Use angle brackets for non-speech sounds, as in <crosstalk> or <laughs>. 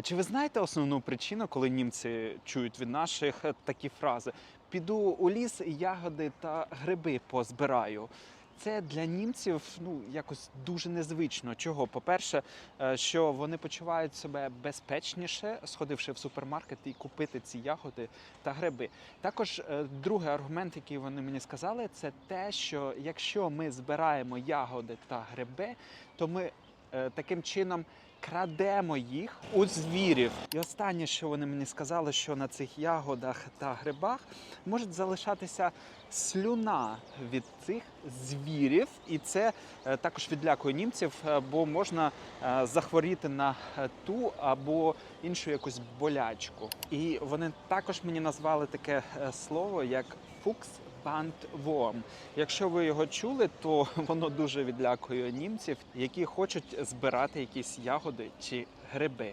А чи ви знаєте основну причину, коли німці чують від наших е, такі фрази? Піду у ліс, ягоди та гриби позбираю. Це для німців ну якось дуже незвично. Чого? По-перше, е, що вони почувають себе безпечніше, сходивши в супермаркет і купити ці ягоди та гриби. Також е, другий аргумент, який вони мені сказали, це те, що якщо ми збираємо ягоди та гриби, то ми таким чином крадемо їх у звірів. І останнє, що вони мені сказали, що на цих ягодах та грибах може залишатися слюна від цих звірів, і це е, також відлякує німців, е, бо можна е, захворіти на е, ту або іншу якусь болячку. І вони також мені назвали таке е, слово як фукс. Бандворм. Якщо ви його чули, то <laughs> воно дуже відлякує німців, які хочуть збирати якісь ягоди чи гриби.